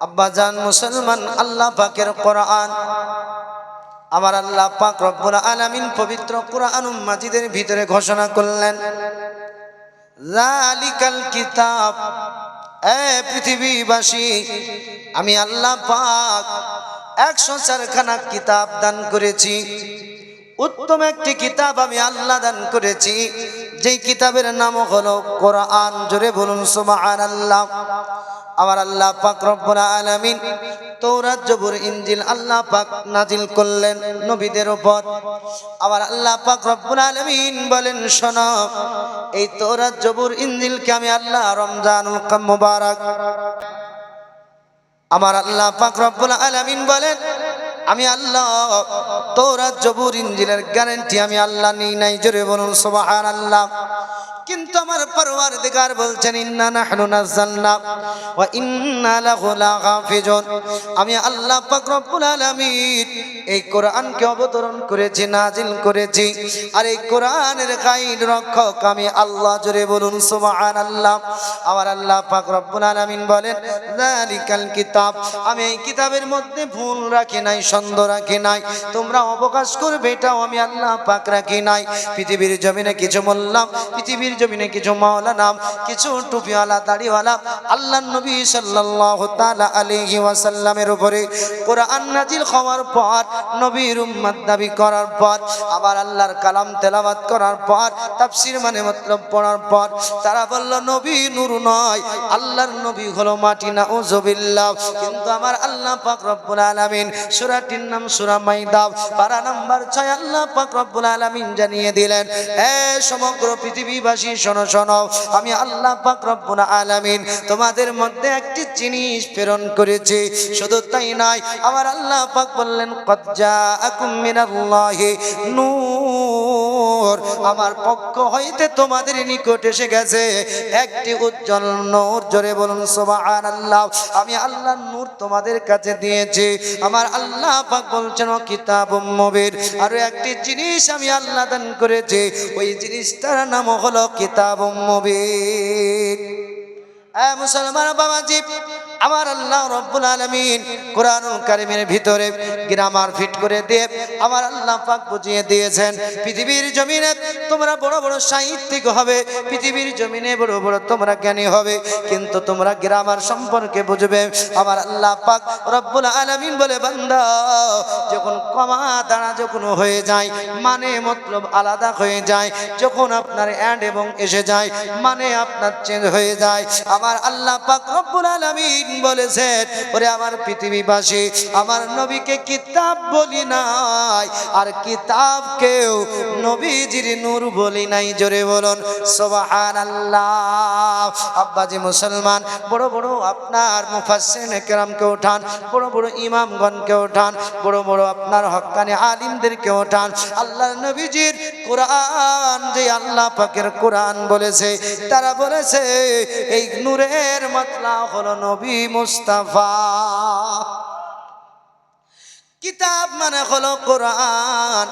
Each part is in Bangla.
আব্বাজান মুসলমান, আল্লাহ পাকের কোরআন। আমার আল্লাহ পাক রব্বুল আলামিন পবিত্র কোরআন মাজিদের ভিতরে ঘোষণা করলেন জালিকাল কিতাব, এ পৃথিবীবাসী, আমি আল্লাহ পাক একশো চারখানা কিতাব দান করেছি। উত্তম একটি কিতাব আমি আল্লাহ দান করেছি, যেই কিতাবের নাম হলো কোরআন। জোরে বলুন সুবহান আল্লাহ আমার আল্লাহ পাক রব্বুল আলামিন তৌরাত জবুর ইনজিল আল্লাহ পাক নাজিল করলেন নবীদের উপর। আমার আল্লাহ পাক রব্বুল আলামিন বলেন, শোনো, এই তৌরাত জবুর ইনজিলকে আমি আল্লাহ রমজানুল কাম মুবারক। আমার আল্লাহ পাক রব্বুল আলামিন বলেন, আমি আল্লাহ তৌরাত জবুর ইনজিলের গ্যারান্টি আমি আল্লাহ নিই নাই। জোরে বলুন, সুবহানাল্লাহ। কিন্তু আমার পরওয়ার দিগার বলছেন, ইন্না নাহনু নাযালনা ওয়া ইন্না লাহু লাগাফিজুন। আমি আল্লাহ পাক রব্বুল আলামিন এই কোরআনকে অবতরণ করেছি, নাজিল করেছি। আর এই কোরআনের গাইড রক্ষক আমি আল্লাহ, জোরে বলুন, সুবহানাল্লাহ। আমার আল্লাহ পাক রব্বুল আলামিন বলেন, যালিকাল কিতাব। আমি এই কিতাবের মধ্যে ভুল রাখি নাই, সন্দেহ রাখি নাই। তোমরা অবকাশ করবে, এটাও আমি আল্লাহ পাক রাখি নাই। পৃথিবীর জমিনে কিছু বললাম, পৃথিবীর জমিনে কিছু মাওলানা কিছু টুপিওয়ালা, দাড়িওয়ালা আল্লাহ নবী সাল্লাল্লাহু তাআলা আলাইহি ওয়াসাল্লামের উপরে কোরআন নাজিল হওয়ার পর, নবীর উম্মত দাবি করার পর, আবার আল্লাহর কালাম তেলাওয়াত করার পর, তাফসীর মানে মতলব পড়ার পর, তারা বলল, নবী নূর নয়, আল্লাহর নবী হলো মাটি না উজবিল্লাহ কিন্তু আমার আল্লাহ পাক রব্বুল আলামিন সূরাটির নাম সূরা মাইদা পারা নাম্বার 6 আল্লাহ পাক রব্বুল আলামিন জানিয়ে দিলেন হে সমগ্র পৃথিবীবাসী শোনো শোনো। আমি আল্লাহ পাক রব্বুল আলামিন তোমাদের মধ্যে একটি জিনিস প্রেরণ করেছি। শুধু তাই নয়, আমার আল্লাহ পাক বললেন জাআকুম মিনাল্লাহি নূর। আমার পক্ষ হইতে তোমাদের নিকট এসে গেছে একটি উজ্জ্বল নূর। জোরে বলুন, সুবহানাল্লাহ। আমি আল্লাহর নূর তোমাদের কাছে দিয়েছি। আমার আল্লাহ পাক বলছেন ও কিতাবুম মুবির আর একটি জিনিস আমি আল্লাহ দান করেছি। ওই জিনিসটার নাম হলো কিতাবুম মুবিন। এ মুসলমান বাবাজি আমার আল্লাহ রব্বুল আলমিন কোরআন কারিমের ভিতরে গ্রামার ফিট করে দিয়ে আমার আল্লাহ পাক বুঝিয়ে দিয়েছেন, পৃথিবীর জমিনে তোমরা বড় বড় সাহিত্যিক হবে, পৃথিবীর জমিনে বড় বড় তোমরা জ্ঞানী হবে, কিন্তু তোমরা গ্রামার সম্পর্কে বুঝবে। আমার আল্লাহ পাক রব্বুল আলমিন বলে, বান্দা, যখন কমা দাঁড়া যখন হয়ে যায় মানে মতলব আলাদা হয়ে যায়, যখন আপনার অ্যান্ড এবং এসে যায় মানে আপনার চেঞ্জ হয়ে যায়। আমার আল্লাহ পাক রব্বুল আলামিন বলেছেন, ওরে আমার পৃথিবীবাসী, আমার নবীকে কিতাব বলি নাই, আর কিতাবকেও নবীজির নূর বলি নাই। জোরে বলুন, সুবহানাল্লাহ। আব্বাজি মুসলমান, বড় বড় আপনার মুফাসসিরিন কেরামকে ওঠান, বড় বড় ইমামগণকে ওঠান, বড় বড় আপনার হক্কানি আলিমদেরকে ওঠান। আল্লাহর নবীজির কোরআন, যে আল্লাহ পাকের কোরআন বলেছে, তারা বলেছে, এই নূরের মতলা হলো নবী। মুস্তাফা। কিতাব মানে হলো কোরআন।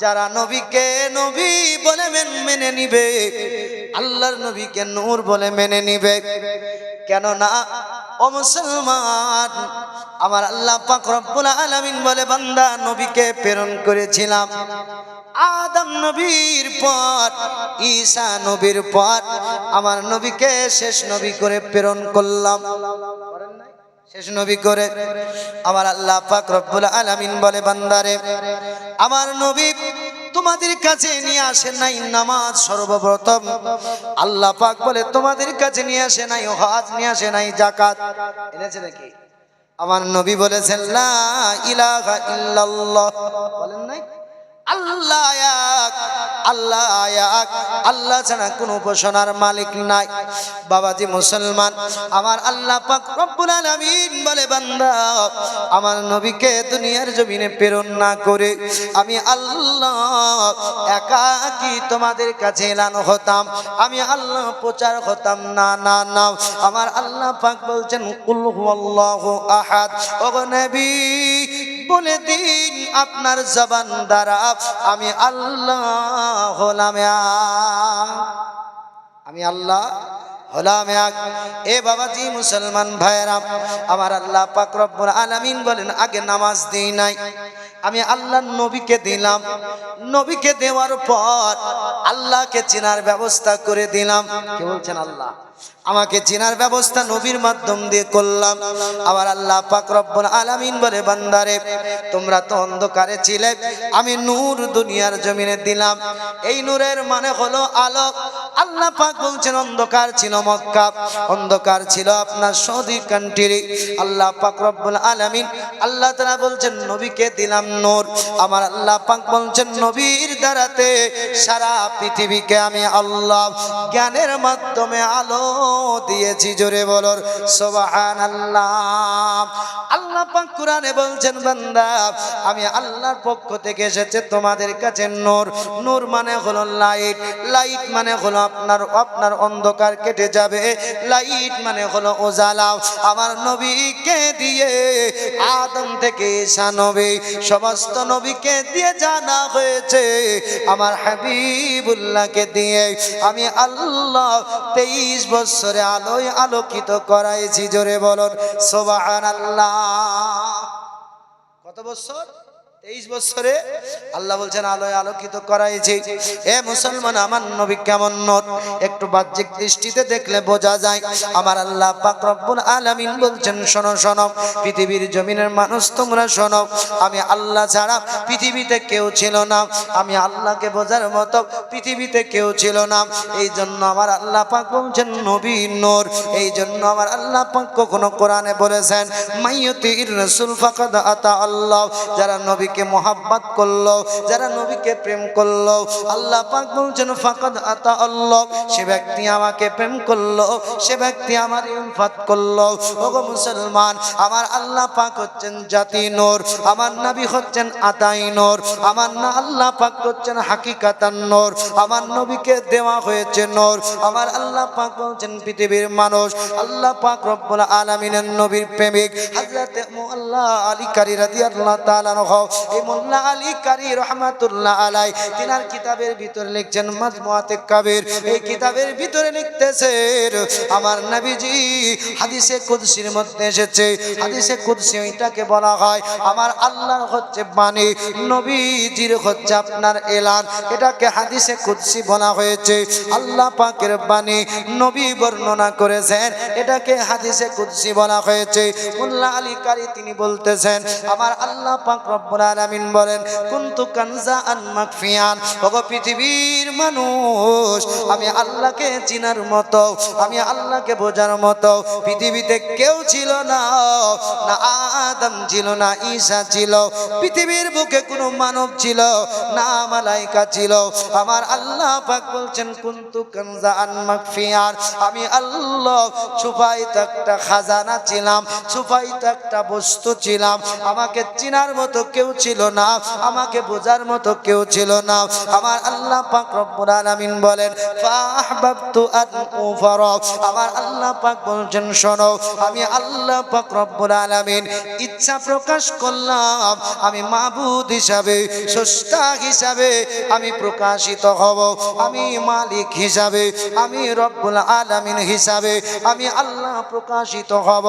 যারা নবীকে নবী বলে মেনে নিবে, আল্লাহর নবীকে নূর বলে মেনে নিবে। কেননা, ও মুসলমান, আমার আল্লাহ পাক রব্বুল আলামিন বলে, বান্দা, নবীকে প্রেরণ করেছিলাম। আদম নবীর পর ঈসা নবীর পর আমার নবীকে শেষ নবী করে প্রেরণ করলাম। শেষ নবী করে। আমার আল্লাহ পাক রব্বুল আলামিন বলে, বান্দারে, আমার নবী তোমাদের কাছে নিয়ে আসে নাই নামাজ সর্বপ্রথম। আল্লাহ পাক বলে, তোমাদের কাছে নিয়ে আসে নাই হজ, নিয়ে আসে নাই জাকাত এনেছে নাকি? আমার নবী বলেছেন, লা ইলাহা ইল্লাল্লাহ। বলেন নাই? আল্লাহ এক, আল্লাহ এক, আল্লাহ ছাড়া কোনো উপাসনার মালিক নাই। বাবাজি মুসলমান আমার আল্লাহ পাক রব্বুল বলে বান্দা আমার নবীকে দুনিয়ার জমিনে প্রেরণ না করে আমি আল্লাহ একাকি তোমাদের কাছে এলানো হতাম? আমি আল্লাহ প্রচার হতাম? না না না। আমার আল্লাহ পাক বলছেন কুল হুয়াল্লাহু আহাদ। ওগো নবী বলে দিন আপনার জবান দ্বারা আমি আল্লাহ হলাম। আমি আল্লাহ হলাম এক। এ বাবাজি মুসলমান ভাইয়েরা, আমার আল্লাহ পাক আলামিন বলেন, আগে নামাজ দিই নাই। আমি আল্লাহর নবীকে দিলাম। নবীকে দেওয়ার পর আল্লাহকে চেনার ব্যবস্থা করে দিলাম। কে বলছেন আল্লাহ? আমাকে চেনার ব্যবস্থা নবীর মাধ্যম দিয়ে করলাম। আবার আল্লাহ পাক রব্বুল আলামিন বলে, বান্দারে, তোমরা তো অন্ধকারে ছিলে, আমি নূর দুনিয়ার জমিনে দিলাম। এই নূরের মানে হলো আলো আল্লাহ পাক বলছেন, অন্ধকার ছিল মক্কা, অন্ধকার ছিল আপনার সৌদি কান্ট্রি। আল্লাহ পাক রব্বুল আলামিন, আল্লাহ তারা বলছেন, নবীকে দিলাম নূর। আমার আল্লাহ পাক বলছেন, নবীর দ্বারাতে সারা পৃথিবীকে আমি আল্লাহ জ্ঞানের মাধ্যমে আলো দিয়েছি, জোরে বলর সুবহানাল্লাহ। আল্লাহ পাক কোরআনে বলছেন, বান্দা, আমি আল্লাহর পক্ষ থেকে এসেছে তোমাদের কাছে নূর। নূর মানে হলো লাইট। লাইট মানে হলো আপনার আপনার অন্ধকার কেটে যাবে। লাইট মানে হলো ওজালা আমার নবীকে দিয়ে আদম থেকে ঈসা নবী, সমস্ত নবীকে দিয়ে জানা হয়েছে। আমার হাবিবুল্লাহকে দিয়ে আমি আল্লাহ তেইশ বছরে আলোয় আলোকিত করাইছি জোরে বলুন সোবাহ কত বছর তেইশ বছরে আল্লাহ বলছেন, আলোয় আলোকিত করাইছে। এ মুসলমান, আমার নবী কেমন একটু বাহ্যিক দৃষ্টিতে দেখলে বোঝা যায়। আমার আল্লাহ পাক রব্বুল আলামিন বলছেন, শোনো শোনো, পৃথিবীর জমিনের মানুষ তোমরা শোনো, আমি আল্লাহ ছাড়া পৃথিবীতে কেউ ছিল না। আমি আল্লাহকে বোঝার মতো পৃথিবীতে কেউ ছিল না। এই জন্য আমার আল্লাহ পাক বলছেন, নবী নূর এই জন্য আমার আল্লাহ পাক কখনো কোরআনে বলেছেন, মাইয়তির রাসূল ফাকাদ আতা আল্লাহ। যারা নবীকে মোহাব্বত করল, যারা নবীকে প্রেম করল, আল্লাহ পাক বলছেন, ফাকাদ আতা আল্লাহ। সে ব্যক্তি আমাকে প্রেম করল, সে ব্যক্তি আমার ইনফাত করল। ওগো মুসলমান, আমার আল্লাহ পাক হচ্ছেন জাতি নূর, আমার নবী হচ্ছেন আতাই নূর, আমার না আল্লাহ পাক হচ্ছেন হাকিকাতান নূর, আমার নবীকে দেওয়া হয়েছে নূর, আমার আল্লাহ পাক বলছেন পৃথিবীর মানুষ, আল্লাহ পাক রব্বুল আলামিনের নবীর প্রেমিক, হযরতে মোল্লা আলী কারি রাদিয়াল্লাহু তাআলা আনহু। এই মোল্লা আলী কারি রহমাতুল্লাহ আলাই তিনার কিতাবের ভিতরে লিখছেন, মাজমুআতে কাবির। এই কিতাবের ভিতরে আমার নবীজি হাদিসে কুদসির মধ্যে এসেছে। হাদিসে কুদসি ওইটাকে বলা হয়, আমার হচ্ছে বাণী, নবীজির হচ্ছে আপনার এলান। এটাকে হাদিসে কুদসি বলা হয়েছে। আল্লাহ পাকের বাণী নবী বর্ণনা করেছেন, এটাকে হাদিসে কুদসি বলা হয়েছে। মোল্লা আলী কারি তিনি বলতেছেন, আমার আল্লাহ পাক রব্বুল আলামিন বলেন, কুনতু কানজা আন মাকফিয়ান পৃথিবীর মানুষ, আমি আল্লাহকে চিনার মতো, আমি আল্লাহকে বোঝার মতো, পৃথিবীতে কেউ ছিল না না আদম ছিল, না ঈসা ছিল, পৃথিবীর বুকে কোনো মানব ছিল, না মালাইকা ছিল। আমার আল্লাহ পাক বলছেন, কুনতু কানজা আন মাকফিয়ান। আমি আল্লাহ ছুপাইতে একটা খাজানা ছিলাম ছুপাইতে একটা বস্তু ছিলাম। আমাকে চিনার মতো কেউ ছিল না, আমাকে বোঝার মতো কেউ ছিল না। আমার আল্লাহ পাক রব্বুল আলামিন বলেন, ফাহবাবতু আন উফারা। আমার আল্লাহ পাক বলছেন, শোনো, আমি আল্লাহ পাক রব্বুল আলামিন ইচ্ছা প্রকাশ করলাম। আমি মাবুদ হিসাবে, স্রষ্টা হিসাবে আমি প্রকাশিত হব। আমি মালিক হিসাবে, আমি রব্বুল আলামিন হিসাবে আমি আল্লাহ প্রকাশিত হব।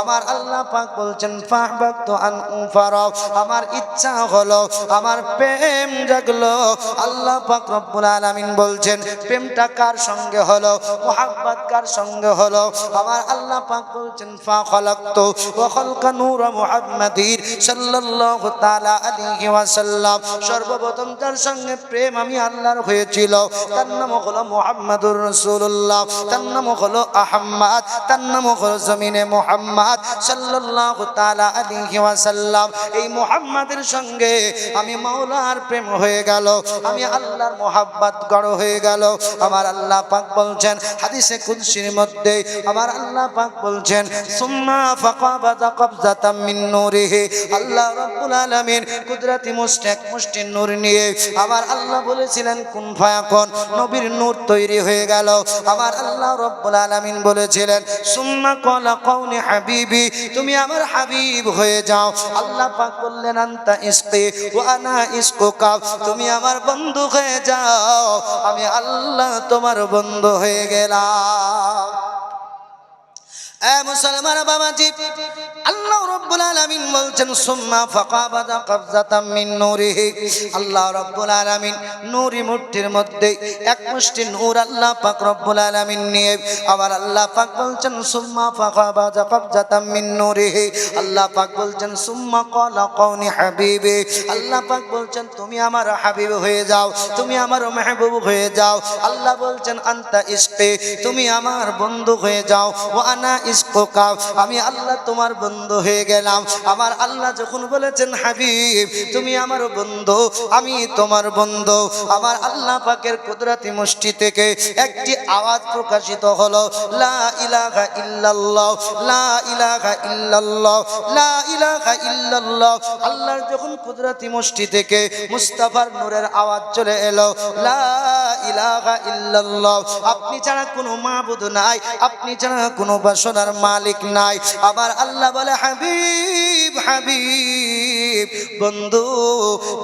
আমার আল্লাহ পাক বলছেন, ফাহবাবতু আন উফারা। আমার ইচ্ছা হলো, আমার প্রেম জাগলো। আল্লাহ পাক রব্বুল আলামিন বলছেন, প্রেমটা কার সঙ্গে হলো? মোহাব্বত কার সঙ্গে হলো? আমার আল্লাহ পাক বলছেন, ফা খলাকতু ওয়া খালকা নূর মুহাম্মাদির সাল্লাল্লাহু তাআলা আলাইহি ওয়াসাল্লাম। সর্বপ্রথম তার সঙ্গে প্রেম আমি আল্লাহর হয়েছিল। তার নাম হলো মুহাম্মাদুর রাসূলুল্লাহ। তার নাম হলো আহম্মদ। তার নাম হলো জমিনে মুহাম্মদ সাল্লাল্লাহু তাআলা আলাইহি ওয়াসাল্লাম। এই মুহাম্মাদের সঙ্গে আমি মাওলার প্রেম হয়ে গেল, আমি আল্লাহর মোহাব্বত গড় হয়ে গেল। আমার আল্লাহ পাক বলছেন, হাদিসে কুদসির মধ্যে আমার আল্লাহ পাক বলছেন, সুম্মা ফাকাবাদা কবজাতাম মিন নূরিহি। আল্লাহ রাব্বুল আলামিন কুদরতি মুষ্টি মুষ্টি নূর নিয়ে আমার আল্লাহ বলেছিলেন, কুন ফায়াকুন? নবীর নূর তৈরি হয়ে গেল। আমার আল্লাহ রাব্বুল আলামিন বলেছিলেন, সুম্মা ক্বালা কওনি হাবিবি। তুমি আমার হাবিব হয়ে যাও। আল্লাহ পাক বললেন, আনতা আন্তা ইসকি ওয়া আনা ইসকুকা তুমি আমার বন্ধু হয়ে যাও, আমি আল্লাহ তোমার বন্ধু হয়ে গেলাম। আল্লাহ বলছেন, সুম্মা নিয়ে আল্লাহ পাক বলছেন তুমি আমার হাবিব হয়ে যাও, তুমি আমার মেহবুব হয়ে যাও। আল্লাহ বলছেন, আন্তা ইসকে তুমি আমার বন্ধু হয়ে যাও। আনা আমি আল্লাহ তোমার বন্ধু হয়ে গেলাম। আমার আল্লাহ যখন বলেছেন, হাবিব, তুমি আমার বন্ধু, আমি তোমার বন্ধু। আমার আল্লাহ পাকের কুদরতি মুষ্টি থেকে একটি আওয়াজ প্রকাশিত হলো, লা ইলাহা ইল্লাল্লাহ, লা ইলাহা ইল্লাল্লাহ, লা ইলাহা ইল্লাল্লাহ। আল্লাহর যখন কুদরতি মুষ্টি থেকে মুস্তাফার নূরের আওয়াজ চলে এলো, লা ইলাহা ইল্লাল্লাহ। আপনি ছাড়া কোনো মাবুদ নাই, আপনি ছাড়া কোনো বাসনার মালিক নাই। আবার আল্লাহ বলে হাবিব হাবিব। বন্ধু,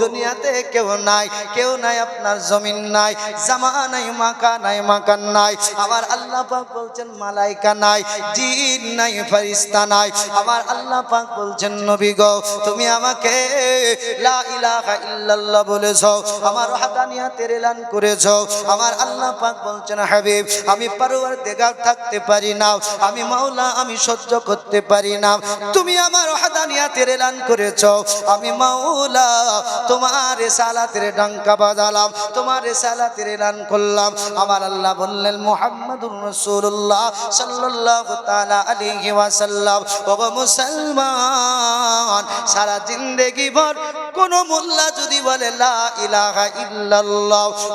দুনিয়াতে কেউ নাই কেউ নাই, আপনার জমিন নাই, জামা নাই, মাকা নাই, মাকান নাই, আবার আল্লাহ পাক বলছেন মালাইকা নাই, জিন নাই, ফেরেশতা নাই, আবার আল্লাহ পাক বলছেন নবী গো, তুমি আমাকে লা ইলাহা ইল্লাল্লাহ বলেছ, আমার হাদানিয়াতের এলান করেছ, আমার আল্লাহ পাক বলছেন হাবিব, আমি পারোয়ার দেগার থাকতে পারি না, আমি মাওলা, আমি সহ্য করতে পারি না, তুমি আমার হাদানিয়াতের এলান করেছ আমি মাওলা, তোমার সালাতের ডাঙ্কা বাজালাম, তোমার সালাতের রান করলাম। আমার আল্লাহ বললেন, মোহাম্মদুর রাসূলুল্লাহ সাল্লাল্লাহু তাআলা আলাইহি ওয়াসাল্লাম। ও মুসলমান, সারা জিন্দেগি ভর কোন মোল্লা যদি বলে, লা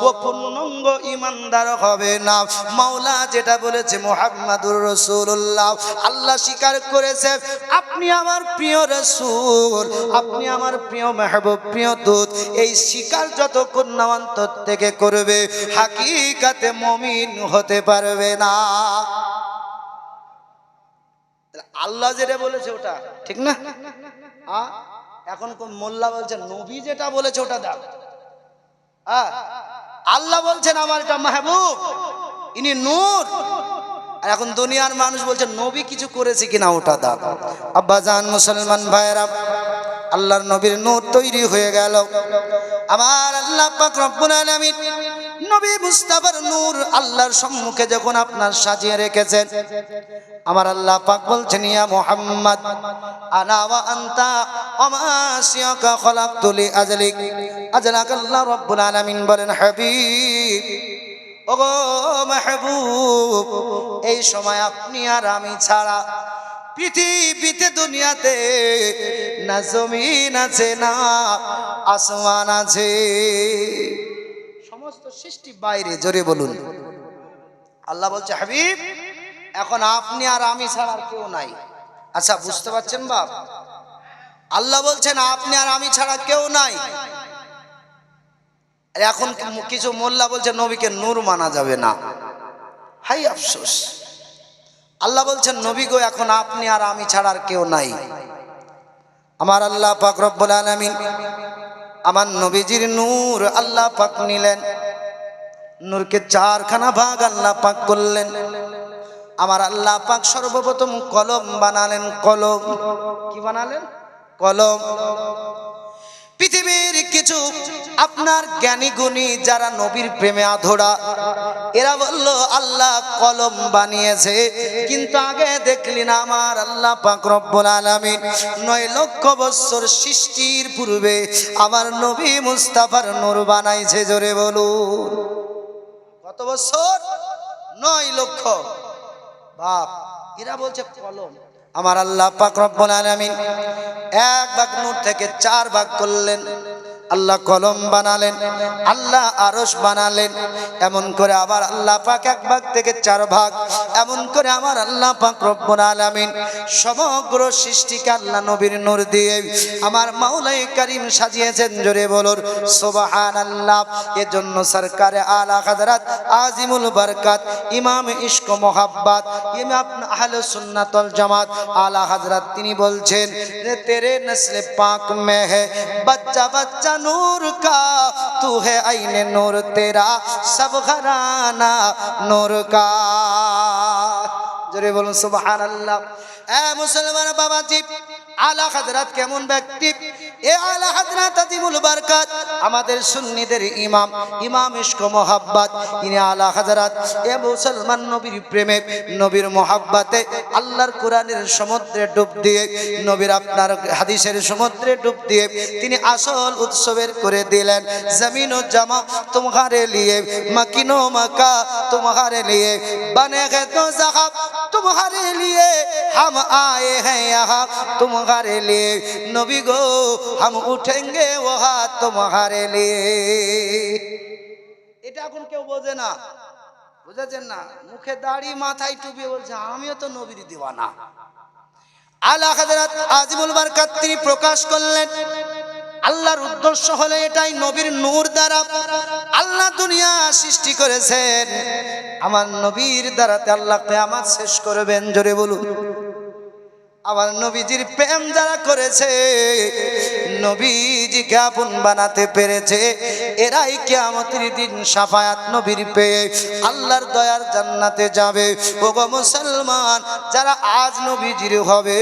ও পূর্ণাঙ্গ ইমানদার হবে না। মাওলা যেটা বলেছে, মুহাম্মাদুর রাসূলুল্লাহ আল্লাহ স্বীকার করেছে, আপনি আমার প্রিয় রাসূল আপনি আমার প্রিয় মেহবুব, প্রিয় দূত। এই স্বীকার যতক্ষণ না থেকে করবে, হাকিকাতে মমিন হতে পারবে না। আল্লাহ যেটা বলেছে ওটা, ঠিক না? এখন মোল্লা বলছেন, নবী যেটা বলেছে ওটা দাও। আল্লাহ বলছেন আমার এটা মাহবুব, ইনি নূর। আর এখন দুনিয়ার মানুষ বলছে, নবী কিছু করেছে কিনা ওটা দাও। আব্বা জান মুসলমান ভাইরা আল্লাহর নবীর নূর তৈরি হয়ে গেল। আমার আল্লাহ পাক রব্বুল আলামিন নবী মুস্তাফার নূর আল্লাহর সম্মুখে যখন আপনার সাজিয়ে রেখেছেন, আমার আল্লাহ পাক বলছেন, ইয়া মুহাম্মদ আনা ওয়া আনতা ওমা সিয়াকা খলাকতু লি আজলিক? আজলাক আল্লাহ রাব্বুল আলামিন বলেন, হাবিব, ওগো মাহবুব, এই সময় আপনি আর আমি ছাড়া পৃথিবীতে, দুনিয়াতে না জমিন আছে, না আসমান আছে। সমস্ত সৃষ্টি বাইরে, জোরে বলুন। আল্লাহ বলছে, হাবিব, এখন আপনি আর আমি ছাড়া আর কেউ নাই। আচ্ছা বুঝতে পারছেন বাপ? আল্লাহ বলছেন, আপনি আর আমি ছাড়া কেউ নাই। এখন কিছু মোল্লা বলছে, নবীকে নূর মানা যাবে না। হাই আফসোস। আল্লাহ বলছেন, নবী গো, এখন আপনি আর আমি ছাড়া আর কেউ নাই। আমার আল্লাহ পাক রব্বুল আলামিন আমার নবীজির নূর আল্লাহ পাক নিলেন। নূরকে চারখানা ভাগ আল্লাহ পাক করলেন। আমার আল্লাহ পাক সর্বপ্রথম কলম বানালেন। কলম কি বানালেন? কলম। পৃথিবীর কিছু আপনার জ্ঞানী গুণী যারা নবীর প্রেমে আধরা এরা বলল, আল্লাহ কলম বানিয়েছে, কিন্তু আগে দেখলি না আমার আল্লাহ পাক রব্বুল আলামিন। নয় লক্ষ বছর সৃষ্টির পূর্বে আমার নবী মুস্তাফার নূর বানাইছে, জোরে বলুন। কত বছর? নয় লক্ষ। বাপ, এরা বলছে কলম। আমার আল্লাহ পাক রব্বুল আলামিন এক ভাগ নূর থেকে চার ভাগ করলেন। আল্লাহ কলম বানালেন, আল্লাহ আরস বানালেন, এমন করে আবার আল্লাহ পাক এক ভাগ থেকে চার ভাগ, এমন করে আমার আল্লাহ পাক রব্বুল আলামিন সমগ্র সৃষ্টিকে আল্লাহ নবীর নূর দিয়ে আমার মাওলাই করিম সাজিয়েছেন, জোরে বলুন সোবাহান আল্লাহ এজন্য সরকারে আলা হযরত আজিমুল বরকাত, ইমাম ইস্ক মুহাব্বত, ইমাম আহলে সুন্নাতল জামাত, আলা হযরত তিনি বলছেন তেরে নসলে পাক মে হে, বাচ্চা বাচ্চা नूर का तू है आईने नूर तेरा सब घराना नूर का जरे बोलो सुबह अल्लाह মুসলমান বাবা বাবাজি, আলা হাজরাত কেমন ব্যক্তি? এ আলা হাজরাত আজিমুল বারকাত, আমাদের সুন্নিদের ইমাম ইমাম ইস্ক মোহাব্বাত। ইনি আলা হাজরাত এ মুসলমান নবীর প্রেমে, নবীর মোহাব্বাতে আল্লাহর কোরআনের সমুদ্রে ডুব দিয়ে, নবীর আপনার হাদিসের সমুদ্রে ডুব দিয়ে, তিনি আসল উৎসবের করে দিলেন, জমিন ও জামা তোমারে লিয়ে, মাকিনো মাকা তোমারে লিয়ে, বানে গে তো জাহাব তোমারে লিয়ে, হাম हम आए हैं यहाँ तुम्हारे लिए नबी गो हम उठेंगे वहाँ तुम्हारे लिए এটা এখন কেউ বোঝে না বুঝেছেন না মুখে দাড়ি মাথায় টুপি বলছে আমিও তো নবীর দিওয়ানা আলা হাজরাত আজিমুল বারকাত তিনি প্রকাশ করলেন আল্লাহর উদ্দেশ্য হলো এটাই নবীর নূর দ্বারা আল্লাহ দুনিয়া সৃষ্টি করেছেন আমার নবীর দ্বারাতে আল্লাহ কিয়ামত শেষ করবেন জোরে বলুন আমার নবীজির প্রেম যারা করেছে নবীজিকে আপন বানাতে পেরেছে, এরাই কেয়ামতের দিন সাফায়াত নবীর পেয়ে আল্লাহর দয়ার জান্নাতে যাবে। ও গো মুসলমান, যারা আজ নবীজির হবে,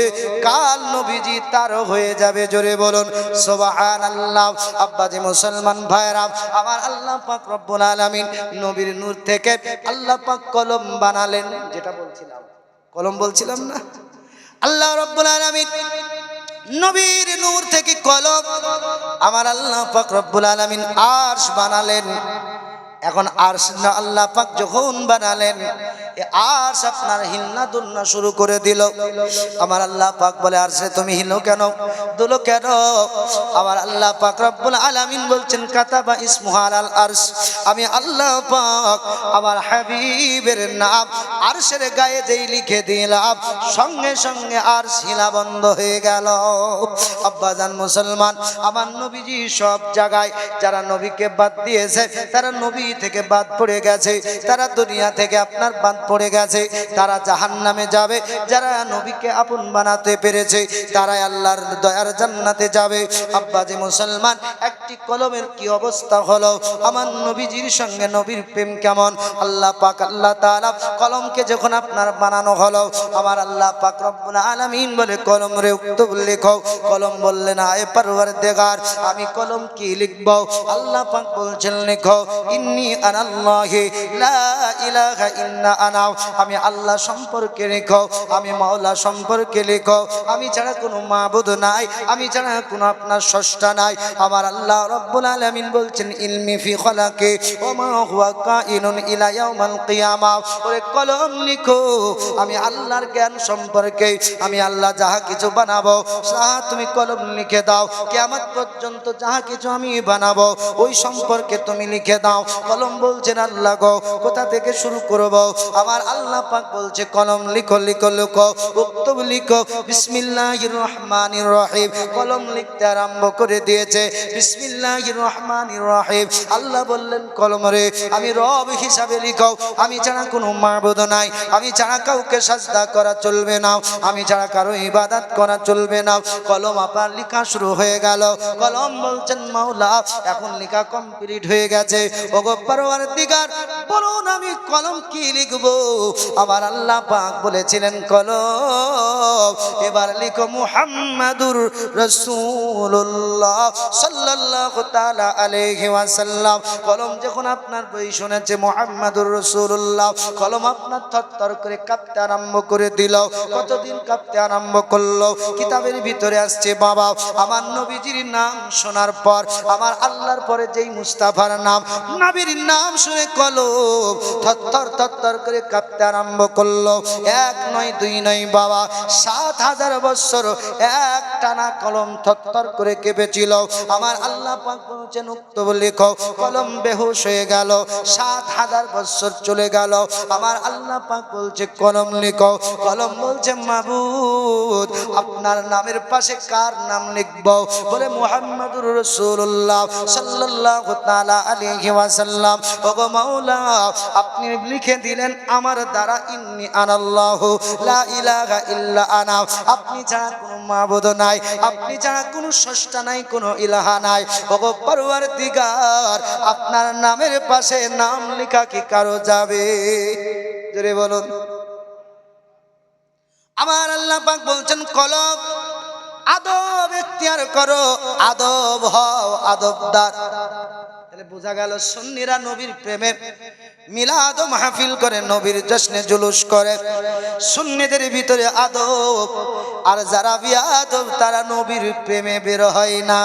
কাল নবীজি তারও হয়ে যাবে, জোরে বলুন সোবাহান আল্লাহ আব্বাজি মুসলমান ভাইরা, আমার আল্লাহ পাক রব্বুল আলামিন নবীর নূর থেকে আল্লাহ পাক কলম বানালেন, যেটা বলছিলাম। কলম বলছিলাম না? আল্লাহ রব্বুল আলামিন নবীর নূর থেকে কলম আমার আল্লাহ পাক রব্বুল আলামিন আরশ বানালেন। এখন আরশ না আল্লাহ পাক যখন বানালেন, এ আরশ আপনার হিল্লা দুল্লা শুরু করে দিল। আমার আল্লাহ পাক বলে, আরশে তুমি হিলো কেন? দুলো কেন? আমার আল্লাহ পাক রব্বুল আলামিন বলছেন, কাতাবা ইসমুহাল আল আরশ। আমি আল্লাহ পাক আমার হাবিবের নাম আরশের গায়ে যেই লিখে দিলাম, সঙ্গে সঙ্গে আর শিলা বন্ধ হয়ে গেল। আব্বাজান মুসলমান, আমার নবীজি সব জায়গায়, যারা নবীকে বাদ দিয়েছে, তারা নবী থেকে বাদ পড়ে গেছে, তারা দুনিয়া থেকে আপনার বাদ পড়ে গেছে, তারা জাহান নামে যাবে, যারা নবীকে আপন বানাতে পেরেছে, তারাই আল্লাহর দয়ার জান্নাতে যাবে। আব্বাজি মুসলমান, একটি কলমের কি অবস্থা হলো? আমার নবীজির সঙ্গে নবীর প্রেম কেমন? আল্লাহ পাক, আল্লাহ তাআলা কলমকে যখন আপনার বানানো হলো, আমার আল্লাহ পাক রব্বুল আলামিন বলে কলম রে উক্তব লেখো কলম বললেন, আয় পারওয়ারদিগার, আমি কলম কি লিখব? আল্লাহ পাক বলছেন, লেখো, ইন্নি আনাল্লাহি লা ইলাহা আনা আমি আল্লাহ সম্পর্কে লেখো, আমি মাওলা সম্পর্কে লেখো। আমি ছাড়া কোনো মাবুদ নাই, আমি ছাড়া কোনো আপনার স্রষ্টা নাই। আমার আল্লাহ রব্বুল আলামিন বলছেন, ইলমি ফি খলাকে ও হুয়া কাইনুন ইলা ইয়াউমাল কিয়ামা। ওরে কলম লিখো, আমি আল্লাহর জ্ঞান সম্পর্কে, আমি আল্লাহ যাহা কিছু বানাবো তাহা তুমি কলম লিখে দাও। কিয়ামত পর্যন্ত যাহা কিছু আমি বানাবো, ওই সম্পর্কে তুমি লিখে দাও। কলম বলছেন, আল্লাহ গো, কোথা থেকে শুরু করব? আমার আল্লাহ পাক বলছে, কলম লিখো লিখো লিখো, উক্তব লিখো। বিসমিল্লাহির রহমানির রহিম। কলম লিখতে আরম্ভ করে দিয়েছে, বিসমিল্লাহির রহমানির রহিম। আল্লাহ বললেন, কলম রে, আমি রব হিসাবে লিখো। আমি ছাড়া কোনো মাবুদ নাই। আমি ছাড়া কাউকে সাজদা করা চলবে না। আমি ছাড়া কারও ইবাদত করা চলবে না। কলম আপনার লেখা শুরু হয়ে গেল। কলম বলছেন, মাওলা, এখন লেখা কমপ্লিট হয়ে গেছে। ওগো পরওয়ারদিগার বলুন আমি কলম কি লিখব? আবার আল্লাহ পাক বলেছিলেন কলম। এবার লিখো মুহাম্মাদুর রাসূলুল্লাহ সাল্লাল্লাহু তাআলা আলাইহি ওয়াসাল্লাম। কলম যখন আপনার বই শুনেছে মুহাম্মাদুর রাসূলুল্লাহ, কলম আপনার থরথর করে কাঁপতে আরম্ভ করে দিল। কতদিন কাঁপতে আরম্ভ করল? কিতাবের ভিতরে আসছে, বাবা, আমার নবীজির নাম শোনার পর, আমার আল্লাহর পরে যেই মুস্তাফার নাম, নবী নবীর নাম শুনে কলম থরথর থরথর করে কাঁপতে আরম্ভ করল। এক নয়, দুই নয়, বাবা, সাত হাজার বছর এক টানা কলম থরথর করে কেঁপেছিল। আমার আল্লাহ পাক বলছেন, উক্ত লেখো কলম বেহুশ হয়ে গেল, সাত হাজার বছর চলে গেল। আমার আল্লাহ পাক বলছে, কলম লেখো। কলম বলছে, মাবুদ, আপনার নামের পাশে কার নাম লিখব? বলে মুহাম্মাদুর রাসূলুল্লাহ সাল্লাল্লাহু তাআলা আলাইহি ওয়াসাল্লাম। ওগো মাওলা, আপনি লিখে দিলেন, আমার দ্বারা ইন্নি আনাল্লাহু লা ইলাহা ইল্লা আনা। আপনি ছাড়া কোনো মাবুদ নাই, আপনি ছাড়া কোনো স্রষ্টা নাই, কোনো ইলাহা নাই। ওগো পরওয়ার আপনার নামের পাশে নাম লেখা কি কারও যাবে? জোরে বলুন। আমার আল্লাহ পাক বলছেন কলম আদব এখতিয়ার করো, আদব হও আদবদার। তাহলে বোঝা গেল সন্নিরা নবীর প্রেমে মিলাদ মাহফিল করে, নবীর জশ্নে জুলুস করে। সুন্নিদের ভিতরে আদব আর যারা বিয়াদব তারা নবীর প্রেমে বের হয় না।